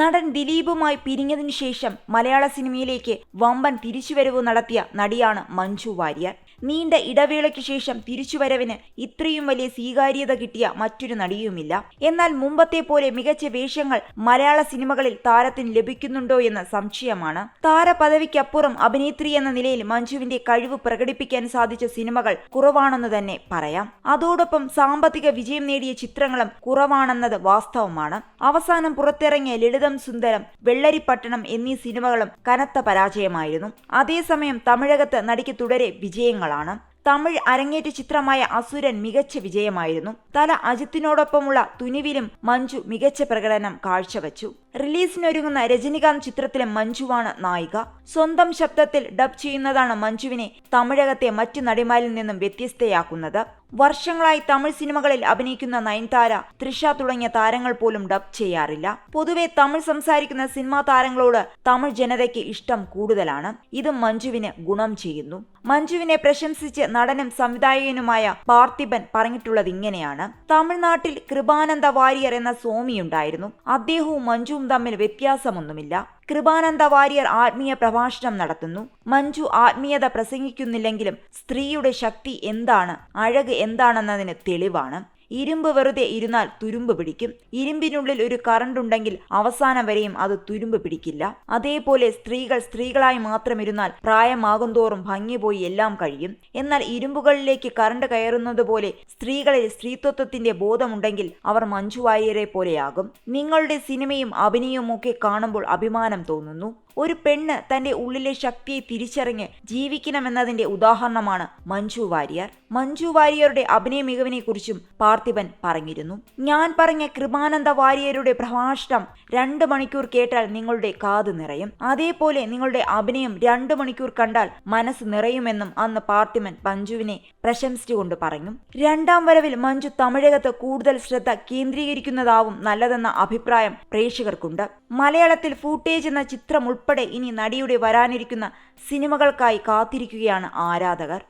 നടൻ ദിലീപുമായി പിരിഞ്ഞതിനു ശേഷം മലയാള സിനിമയിലേക്ക് വമ്പൻ തിരിച്ചുവരവ് നടത്തിയ നടിയാണ് മഞ്ജു വാര്യർ. നീണ്ട ഇടവേളയ്ക്ക് ശേഷം തിരിച്ചുവരവിന് ഇത്രയും വലിയ സ്വീകാര്യത കിട്ടിയ മറ്റൊരു നടിയുമില്ല. എന്നാൽ മുമ്പത്തെ പോലെ മികച്ച വേഷങ്ങൾ മലയാള സിനിമകളിൽ താരത്തിന് ലഭിക്കുന്നുണ്ടോ എന്ന സംശയമാണ്. താരപദവിക്കപ്പുറം അഭിനേത്രി എന്ന നിലയിൽ മഞ്ജുവിന്റെ കഴിവ് പ്രകടിപ്പിക്കാൻ സാധിച്ച സിനിമകൾ കുറവാണെന്ന് തന്നെ പറയാം. അതോടൊപ്പം സാമ്പത്തിക വിജയം നേടിയ ചിത്രങ്ങളും കുറവാണെന്നത് വാസ്തവമാണ്. അവസാനം പുറത്തിറങ്ങിയ ലളിതം സുന്ദരം വെള്ളരിപ്പട്ടണം എന്നീ സിനിമകളും കനത്ത പരാജയമായിരുന്നു. അതേസമയം തമിഴകത്ത് നടിക്ക് തുടരെ വിജയങ്ങളാണ് തമിഴ് അരങ്ങേറ്റ ചിത്രമായ അസുരൻ മികച്ച വിജയമായിരുന്നു. തല അജിത്തിനോടൊപ്പമുള്ള തുനിവിലും മഞ്ജു മികച്ച പ്രകടനം കാഴ്ചവെച്ചു. റിലീസിനൊരുങ്ങുന്ന രജനികാന്ത് ചിത്രത്തിലെ മഞ്ജുവാണ് നായിക. സ്വന്തം ശബ്ദത്തിൽ ഡബ് ചെയ്യുന്നതാണ് മഞ്ജുവിനെ തമിഴകത്തെ മറ്റു നടിമാരിൽ നിന്നും വ്യത്യസ്തയാക്കുന്നത്. വർഷങ്ങളായി തമിഴ് സിനിമകളിൽ അഭിനയിക്കുന്ന നയൻതാര തൃഷ തുടങ്ങിയ താരങ്ങൾ പോലും ഡബ് ചെയ്യാറില്ല. പൊതുവെ തമിഴ് സംസാരിക്കുന്ന സിനിമാ താരങ്ങളോട് തമിഴ് ജനതയ്ക്ക് ഇഷ്ടം കൂടുതലാണ്. ഇത് മഞ്ജുവിന് ഗുണം ചെയ്യുന്നു. മഞ്ജുവിനെ പ്രശംസിച്ച് നടനും സംവിധായകനുമായ പാർത്ഥിബൻ പറഞ്ഞിട്ടുള്ളത് ഇങ്ങനെയാണ്. തമിഴ്നാട്ടിൽ കൃപാനന്ദ വാരിയർ എന്ന സ്വാമിയുണ്ടായിരുന്നു. അദ്ദേഹവും മഞ്ജുവും തമ്മിൽ വ്യത്യാസമൊന്നുമില്ല. കൃപാനന്ദ വാര്യർ ആത്മീയ പ്രഭാഷണം നടത്തുന്നു. മഞ്ജു ആത്മീയത പ്രസംഗിക്കുന്നില്ലെങ്കിലും സ്ത്രീയുടെ ശക്തി എന്താണ്? അഴക് എന്താണെന്നതിന് തെളിവാണ്. ഇരുമ്പ് വെറുതെ ഇരുന്നാൽ തുരുമ്പ് പിടിക്കും. ഇരുമ്പിനുള്ളിൽ ഒരു കറണ്ട് ഉണ്ടെങ്കിൽ അവസാനം വരെയും അത് തുരുമ്പ് പിടിക്കില്ല. അതേപോലെ സ്ത്രീകൾ സ്ത്രീകളായി മാത്രം ഇരുന്നാൽ പ്രായമാകും തോറും ഭംഗി പോയി എല്ലാം കഴിയും. എന്നാൽ ഇരുമ്പുകളിലേക്ക് കറണ്ട് കയറുന്നത് പോലെ സ്ത്രീകളിൽ സ്ത്രീത്വത്വത്തിന്റെ ബോധമുണ്ടെങ്കിൽ അവർ മഞ്ജു വാര്യരെ പോലെയാകും. നിങ്ങളുടെ സിനിമയും അഭിനയവും ഒക്കെ കാണുമ്പോൾ അഭിമാനം തോന്നുന്നു. ഒരു പെണ്ണ് തന്റെ ഉള്ളിലെ ശക്തിയെ തിരിച്ചറിഞ്ഞ് ജീവിക്കണമെന്നതിന്റെ ഉദാഹരണമാണ് മഞ്ജു വാര്യർ. മഞ്ജു വാര്യരുടെ അഭിനയ മികവിനെ കുറിച്ചും പാർത്ഥിപൻ പറഞ്ഞിരുന്നു. ഞാൻ പറഞ്ഞ കൃപാനന്ദ വാര്യരുടെ പ്രഭാഷണം രണ്ട് മണിക്കൂർ കേട്ടാൽ നിങ്ങളുടെ കാത് നിറയും. അതേപോലെ നിങ്ങളുടെ അഭിനയം രണ്ട് മണിക്കൂർ കണ്ടാൽ മനസ്സ് നിറയുമെന്നും അന്ന് പാർത്ഥിപൻ മഞ്ജുവിനെ പ്രശംസിച്ചുകൊണ്ട് പറഞ്ഞു. രണ്ടാം വരവിൽ മഞ്ജു തമിഴകത്ത് കൂടുതൽ ശ്രദ്ധ കേന്ദ്രീകരിക്കുന്നതാവും നല്ലതെന്ന അഭിപ്രായം പ്രേക്ഷകർക്കുണ്ട്. മലയാളത്തിൽ ഫൂട്ടേജ് എന്ന ചിത്രം ഉൾപ്പെടെ ഇനി നടിയുടെ വരാനിരിക്കുന്ന സിനിമകൾക്കായി കാത്തിരിക്കുകയാണ് ആരാധകർ.